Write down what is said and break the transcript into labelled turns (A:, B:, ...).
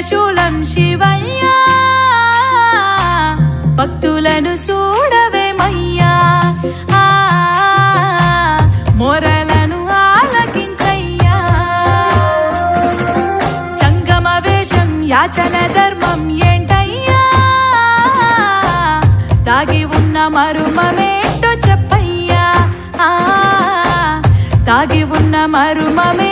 A: శూలం శివయ్యా. భక్తులను చూడవేమయ్యా ఆ, మొరలను ఆలకించయ్యా. చంగమ వేషం యాచన ధర్మం ఏంటయ్యా? తాగి ఉన్న మరుమమేంటో చెప్పయ్యా. తాగి ఉన్న మరుమమే